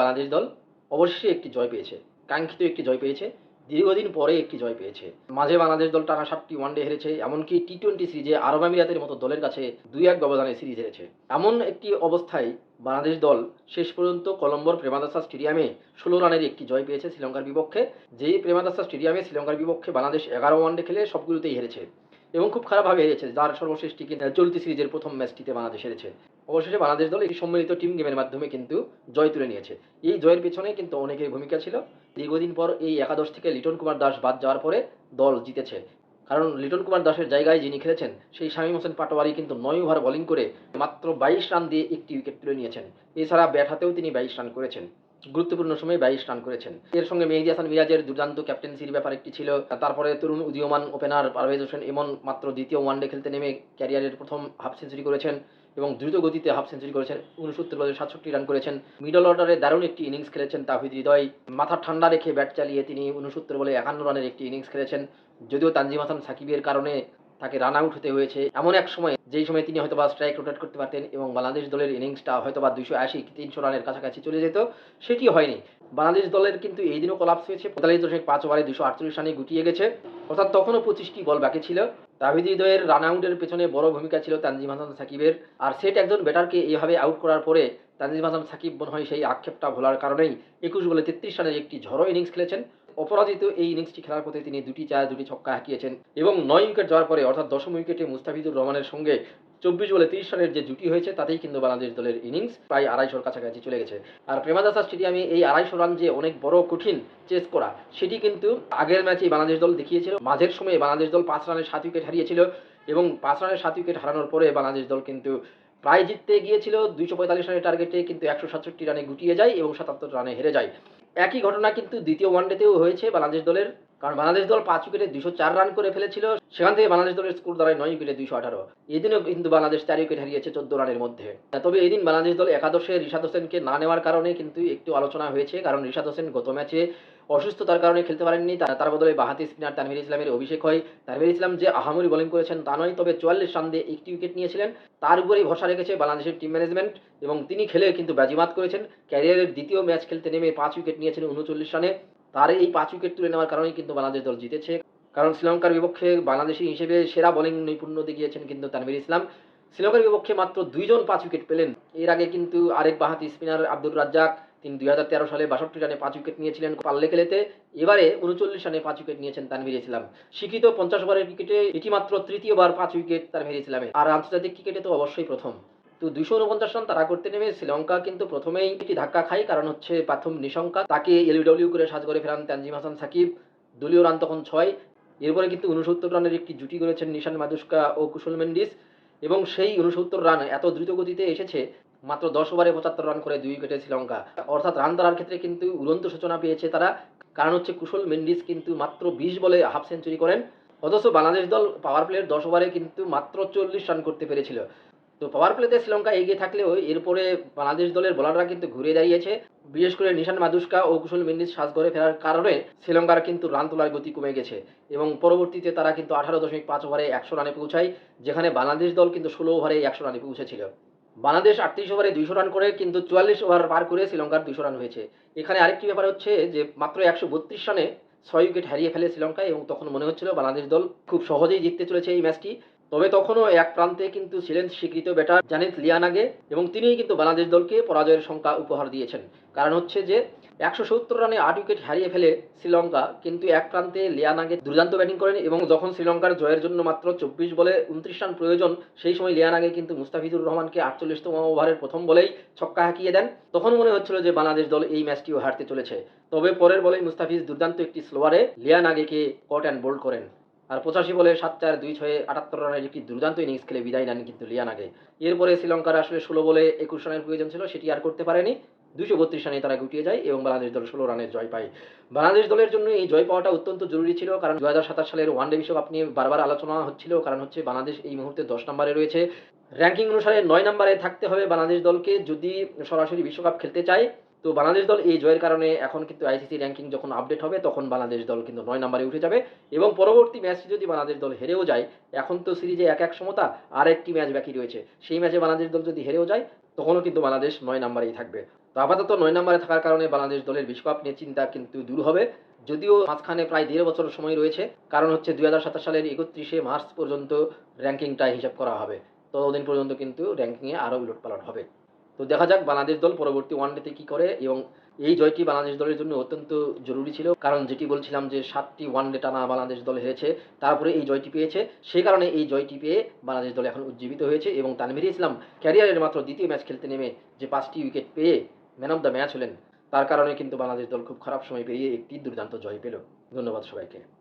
বাংলাদেশ দল অবশ্যই একটি জয় পেয়েছে, কাঙ্ক্ষিত একটি জয় পেয়েছে, দীর্ঘদিন পরে একটি জয় পেয়েছে। মাঝে বাংলাদেশ দল টানা সাতটি ওয়ানডে হেরেছে, এমনকি টি টোয়েন্টি সিরিজে আরব আমিরাতের মতো দলের কাছে দুই এক ব্যবধানে সিরিজ হেরেছে। এমন একটি অবস্থায় বাংলাদেশ দল শেষ পর্যন্ত কলম্বোর প্রেমাদাসা স্টেডিয়ামে ষোলো রানের একটি জয় পেয়েছে শ্রীলঙ্কার বিপক্ষে। যেই প্রেমাদাসা স্টেডিয়ামে শ্রীলঙ্কার বিপক্ষে বাংলাদেশ এগারো ওয়ানডে খেলে সবগুলোতেই হেরেছে এবং খুব খারাপভাবে হেরেছে, যার সর্বশেষ টিকে চলতি সিরিজের প্রথম ম্যাচটিতে বাংলাদেশ হেরেছে। অবশেষে বাংলাদেশ দল এই সম্মিলিত টিম গেমের মাধ্যমে কিন্তু জয় তুলে নিয়েছে। এই জয়ের পেছনে কিন্তু অনেকের ভূমিকা ছিল। দীর্ঘদিন পর এই একাদশ থেকে লিটন কুমার দাস বাদ যাওয়ার পরে দল জিতেছে। কারণ লিটন কুমার দাসের জায়গায় যিনি খেলেছেন, সেই শামীম হোসেন পাটোয়ারি কিন্তু নয় ওভার বোলিং করে মাত্র বাইশ রান দিয়ে একটি উইকেট তুলে নিয়েছেন। এছাড়া ব্যাট হাতেও তিনি বাইশ রান করেছেন। গুরুত্বপূর্ণ সময়ে বাইশ রান করেছেন। এর সঙ্গে মেহেদি হাসান মিরাজের দুর্দান্ত ক্যাপ্টেন্সির ব্যাপার একটি ছিল। তারপরে তরুণ উদীয়মান ওপেনার পারভেজ হোসেন এমন মাত্র দ্বিতীয় ওয়ানডে খেলতে নেমে ক্যারিয়ারের প্রথম হাফ সেঞ্চুরি করেছেন এবং দ্রুত গতিতে হাফ সেঞ্চুরি করেছেন। উনসত্তর বলে সাতষট্টি রান করেছেন। মিডল অর্ডারে দারুণ একটি ইনিংস খেলেছেন তাহিদ হৃদয়। মাথা ঠান্ডা রেখে ব্যাট চালিয়ে তিনি উনসত্তর বলে একান্ন রানের একটি ইনিংস খেলেছেন। যদিও তানজিম হাসান সাকিবের কারণে তাকে রান আউট হতে হয়েছে। এমন এক সময়, যেই সময় তিনি হয়তোবা স্ট্রাইক রোটেট করতে পারতেন এবং বাংলাদেশ দলের ইনিংসটা হয়তোবা দুশো আশি তিনশো রানের কাছাকাছি চলে যেত, সেটি হয়নি। বাংলাদেশ দলের কিন্তু এই দিনও কলাপস হয়েছে। পঁয়তাল্লিশ দশমিক পাঁচ ওভারে দুশো আটচল্লিশ রানে গুটিয়ে গেছে। অর্থাৎ তখনও পঁচিশটি বল বাকি ছিল। তাহিদ হৃদয়ের রান আউটের পেছনে বড় ভূমিকা ছিল তানজিম হাসান সাকিবের। আর সেট একজন ব্যাটারকে এইভাবে আউট করার পরে তানজিম হাসান সাকিব মনে হয় সেই আক্ষেপটা ভোলার কারণেই একুশ বলে তেত্রিশ রানের একটি ঝড়ো ইনিংস খেলেছেন। অপরাজিত এই ইনিংসটি খেলার পথে তিনি দুটি চার, দুটি ছক্কা হাঁকিয়েছেন এবং নয় উইকেট যাওয়ার পরে, অর্থাৎ দশম উইকেটে মুস্তাফিজুর রহমানের সঙ্গে চব্বিশ বলে তিরিশ রানের যে জুটি হয়েছে, তাতেই কিন্তু বাংলাদেশ দলের ইনিংস প্রায় আড়াইশোর কাছাকাছি চলে গেছে। আর প্রেমাদাসা স্টেডিয়ামে এই আড়াইশো রান যে অনেক বড় কঠিন চেস করা, সেটি কিন্তু আগের ম্যাচে বাংলাদেশ দল দেখিয়েছিল। মাঝের সময়ে বাংলাদেশ দল পাঁচ রানের সাত উইকেট হারিয়েছিল এবং পাঁচ রানের সাত উইকেট হারানোর পরে বাংলাদেশ দল কিন্তু প্রায় জিততে গিয়েছিল। দুইশো পঁয়তাল্লিশ রানের টার্গেটে কিন্তু একশো সাতষট্টি রানে গুটিয়ে যায় এবং সাতাত্তর রানে হেরে যায়। একই ঘটনা কিন্তু দ্বিতীয় ওয়ানডেতেও হয়েছে বাংলাদেশ দলের। কারণ বাংলাদেশ দল পাঁচ উইকেটে দুশো চার রান করে ফেলেছিল। সেখান থেকে বাংলাদেশ দলের স্কোর দাঁড়ায় নয় উইকেটে দুইশো আঠারো। এদিনও কিন্তু বাংলাদেশ চার উইকেট হারিয়েছে চোদ্দ রানের মধ্যে। তবে এদিন বাংলাদেশ দল একাদশে রিশাদ হোসেনকে না নেওয়ার কারণে কিন্তু একটু আলোচনা হয়েছে, কারণ রিশাদ হোসেন গত ম্যাচে অসুস্থতার কারণে খেলতে পারেননি। তার বদলে বাহাতি স্পিনার তানভীর ইসলামের অভিষেক হয়। তানভীর ইসলাম যে আহামরি বোলিং করেছেন তা নয়, তবে চুয়াল্লিশ রান দিয়ে একটি উইকেট নিয়েছিলেন। তার উপরেই ভরসা রেখেছে বাংলাদেশের টিম ম্যানেজমেন্ট এবং তিনি খেলে কিন্তু বাজিমাত করেছেন। ক্যারিয়ারের দ্বিতীয় ম্যাচ খেলতে নেমে পাঁচ উইকেট নিয়েছেন উনচল্লিশ রানে। তার এই পাঁচ উইকেট তুলে নেওয়ার কারণেই কিন্তু বাংলাদেশ দল জিতেছে। কারণ শ্রীলঙ্কার বিপক্ষে বাংলাদেশি হিসেবে সেরা বোলিং নৈপুণ্য দেখিয়েছেন কিন্তু তানভীর ইসলাম। শ্রীলঙ্কার বিপক্ষে মাত্র দুইজন পাঁচ উইকেট পেলেন। এর আগে কিন্তু আরেক বাহাতি স্পিনার আব্দুর রাজ্জাক, তিনি দুই হাজার তেরো সালে বাষট্টি রানে পাঁচ উইকেট নিয়েছিলেন পাল্লে খেলেতে। এবারে উনচল্লিশ রানে পাঁচ উইকেট নিয়েছেন তানভীর ইসলাম। স্বীকৃত পঞ্চাশ ওভারের ক্রিকেটে এটি মাত্র তৃতীয়বার পাঁচ উইকেট তানভীর ইসলামের। আর আন্তর্জাতিক ক্রিকেটে তো অবশ্যই প্রথম। তো দুইশো উনপঞ্চাশ রান তারা করতে নেমে শ্রীলঙ্কা কিন্তু প্রথমেই একটি ধাক্কা খায়, কারণ হচ্ছে প্রথম নিশঙ্কা। তাকে এলবিডব্লিউ করে সাজ করে ফেরান তানজিম হাসান সাকিব। দলীয় রান তখন ছয়। এরপরে কিন্তু উনসত্তর রানের একটি জুটি করেছেন নিশান মাদুস্কা ও কুশল মেন্ডিস। এবং সেই উনসত্তর রান এত দ্রুত গতিতে এসেছে, মাত্র দশ ওভারে পঁচাত্তর রান করে দুই উইকেটে শ্রীলঙ্কা। অর্থাৎ রান ধরার ক্ষেত্রে কিন্তু উড়ন্ত সূচনা পেয়েছে তারা। কারণ হচ্ছে কুশল মেন্ডিস কিন্তু মাত্র বিশ বলে হাফ সেঞ্চুরি করেন। অথচ বাংলাদেশ দল পাওয়ার প্লের দশ ওভারে কিন্তু মাত্র চল্লিশ রান করতে পেরেছিল। তো পাওয়ার প্লেতে শ্রীলঙ্কা এগিয়ে থাকলেও এরপরে বাংলাদেশ দলের বোলাররা কিন্তু ঘুরে দাঁড়িয়েছে। বিশেষ করে নিশান মাদুস্কা ও কুশল মেন্ডিস সাজঘরে ফেরার কারণে শ্রীলঙ্কার কিন্তু রান তোলার গতি কমে গেছে এবং পরবর্তীতে তারা কিন্তু আঠারো দশমিক পাঁচ ওভারে একশো রানে পৌঁছায়, যেখানে বাংলাদেশ দল কিন্তু ষোলো ওভারে একশো রানে পৌঁছেছিল। বাংলাদেশ আটত্রিশ ওভারে দুইশো রান করে কিন্তু চুয়াল্লিশ ওভার পার করে শ্রীলঙ্কার দুশো রান হয়েছে। এখানে আরেকটি ব্যাপার হচ্ছে যে মাত্র একশো বত্রিশ রানে ছয় উইকেট হারিয়ে ফেলে শ্রীলঙ্কা এবং তখন মনে হচ্ছিল বাংলাদেশ দল খুব সহজেই জিততে চলেছে এই ম্যাচটি তবে তখনও এক প্রান্তে কিন্তু ছিলেন স্বীকৃত ব্যাটার জানিত লিয়ানাগে এবং তিনিই কিন্তু বাংলাদেশ দলকে পরাজয়ের সংখ্যা উপহার দিয়েছেন। কারণ হচ্ছে যে একশো সত্তর রানে আট উইকেট হারিয়ে ফেলে শ্রীলঙ্কা কিন্তু এক প্রান্তে লিয়ানাগে দুর্দান্ত ব্যাটিং করেন এবং যখন শ্রীলঙ্কার জয়ের জন্য মাত্র চব্বিশ বলে উনত্রিশ রান প্রয়োজন, সেই সময় লিয়ানাগে কিন্তু মুস্তাফিজুর রহমানকে আটচল্লিশতম ওভারের প্রথম বলেই ছক্কা হাঁকিয়ে দেন। তখন মনে হচ্ছিল যে বাংলাদেশ দল এই ম্যাচটিও হারতে চলেছে। তবে পরের বলেই মুস্তাফিজ দুর্দান্ত একটি স্লোয়ারে লিয়ানাগেকে কট অ্যান্ড বোল্ড করেন। আর পঁচাশি বলে সাত চার দুই ছয়ে আটাত্তর রানের একটি দুর্দান্ত ইনিংস খেলে বিদায় নেন কিন্তু লিয়ানাগে এরপরে শ্রীলঙ্কার আসলে ষোলো বলে একুশ রানের প্রয়োজন ছিল, সেটি আর করতে পারেনি। দুশো বত্রিশ রানে তারা গুটিয়ে যায় এবং বাংলাদেশ দল ষোলো রানের জয় পায়। বাংলাদেশ দলের জন্য এই জয় পাওয়াটা অত্যন্ত জরুরি ছিল, কারণ দু হাজার সাতাশ সালের ওয়ানডে বিশ্বকাপ নিয়ে বারবার আলোচনা হচ্ছিল, কারণ হচ্ছে বাংলাদেশ এই মুহূর্তে দশ নম্বরে রয়েছে। র্যাঙ্কিং অনুসারে নয় নম্বরে থাকতে হবে বাংলাদেশ দলকে, যদি সরাসরি বিশ্বকাপ খেলতে চায়। তো বাংলাদেশ দল এই জয়ের কারণে এখন কিন্তু আইসিসি র্যাঙ্কিং যখন আপডেট হবে, তখন বাংলাদেশ দল কিন্তু নয় নম্বরে উঠে যাবে। এবং পরবর্তী ম্যাচটি যদি বাংলাদেশ দল হেরেও যায়, এখন তো সিরিজে এক এক সমতা আর একটি ম্যাচ বাকি রয়েছে। সেই ম্যাচে বাংলাদেশ দল যদি হেরেও যায়, তখনও কিন্তু বাংলাদেশ নয় নম্বরেই থাকবে। তো আপাতত নয় নম্বরে থাকার কারণে বাংলাদেশ দলের বিশ্বকাপ নিয়ে চিন্তা কিন্তু দূর হবে। যদিও মাঝখানে প্রায় দেড় বছর সময় রয়েছে, কারণ হচ্ছে দুই হাজার সাতাশ সালের একত্রিশে মার্চ পর্যন্ত র্যাঙ্কিংটা হিসাব করা হবে। ততদিন পর্যন্ত কিন্তু র্যাঙ্কিংয়ে আরও উলটপালট হবে। তো দেখা যাক বাংলাদেশ দল পরবর্তী ওয়ানডেতে কী করে এবং এই জয়টি বাংলাদেশ দলের জন্য অত্যন্ত জরুরি ছিল। কারণ যেটি বলছিলাম যে সাতটি ওয়ানডে টানা বাংলাদেশ দল হেরেছে, তারপরে এই জয়টি পেয়েছে। সেই কারণে এই জয়টি পেয়ে বাংলাদেশ দল এখন উজ্জীবিত হয়েছে এবং তানভীর ইসলাম ক্যারিয়ারের মাত্র দ্বিতীয় ম্যাচ খেলতে নেমে যে পাঁচটি উইকেট পেয়ে ম্যান অফ দ্য ম্যাচ হলেন, তার কারণে কিন্তু বাংলাদেশ দল খুব খারাপ সময় পেরিয়ে একটি দুর্দান্ত জয় পেল। ধন্যবাদ সবাইকে।